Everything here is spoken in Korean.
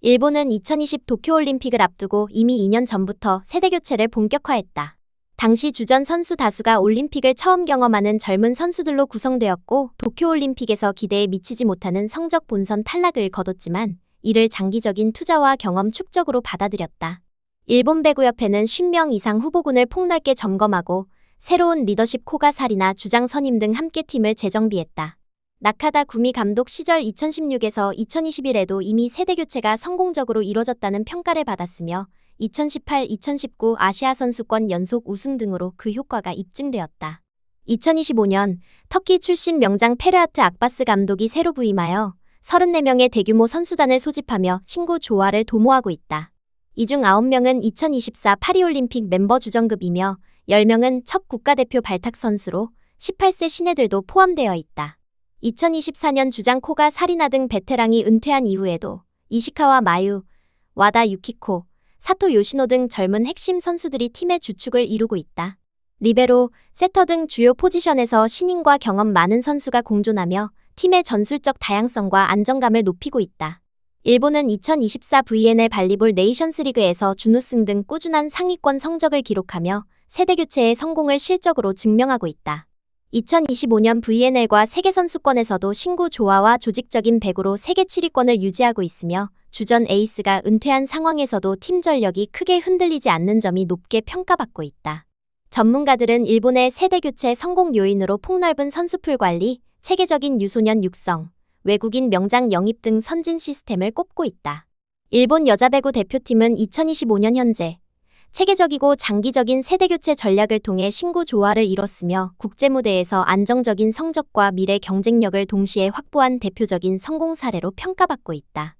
일본은 2020 도쿄올림픽을 앞두고 이미 2년 전부터 세대 교체를 본격화했다. 당시 주전 선수 다수가 올림픽을 처음 경험하는 젊은 선수들로 구성되었고 도쿄올림픽에서 기대에 미치지 못하는 성적 본선 탈락을 거뒀지만 이를 장기적인 투자와 경험 축적으로 받아들였다. 일본 배구협회는 10명 이상 후보군을 폭넓게 점검하고 새로운 리더십 코가살이나 주장 선임 등 함께 팀을 재정비했다. 나카다 구미 감독 시절 2016에서 2021에도 이미 세대 교체가 성공적으로 이뤄졌다는 평가를 받았으며 2018-2019 아시아 선수권 연속 우승 등으로 그 효과가 입증되었다. 2025년 터키 출신 명장 페르아트 악바스 감독이 새로 부임하여 34명의 대규모 선수단을 소집하며 신구 조화를 도모하고 있다. 이 중 9명은 2024 파리올림픽 멤버 주전급이며 10명은 첫 국가대표 발탁 선수로 18세 신예들도 포함되어 있다. 2024년 주장 코가 사리나 등 베테랑이 은퇴한 이후에도 이시카와 마유, 와다 유키코, 사토 요시노 등 젊은 핵심 선수들이 팀의 주축을 이루고 있다. 리베로, 세터 등 주요 포지션에서 신인과 경험 많은 선수가 공존하며 팀의 전술적 다양성과 안정감을 높이고 있다. 일본은 2024 VNL 발리볼 네이션스 리그에서 준우승 등 꾸준한 상위권 성적을 기록하며 세대 교체의 성공을 실적으로 증명하고 있다. 2025년 VNL과 세계 선수권에서도 신구 조화와 조직적인 배구로 세계 7위권을 유지하고 있으며 주전 에이스가 은퇴한 상황에서도 팀 전력이 크게 흔들리지 않는 점이 높게 평가받고 있다. 전문가들은 일본의 세대 교체 성공 요인으로 폭넓은 선수풀 관리, 체계적인 유소년 육성, 외국인 명장 영입 등 선진 시스템을 꼽고 있다. 일본 여자 배구 대표팀은 2025년 현재 체계적이고 장기적인 세대교체 전략을 통해 신구 조화를 이뤘으며 국제무대에서 안정적인 성적과 미래 경쟁력을 동시에 확보한 대표적인 성공 사례로 평가받고 있다.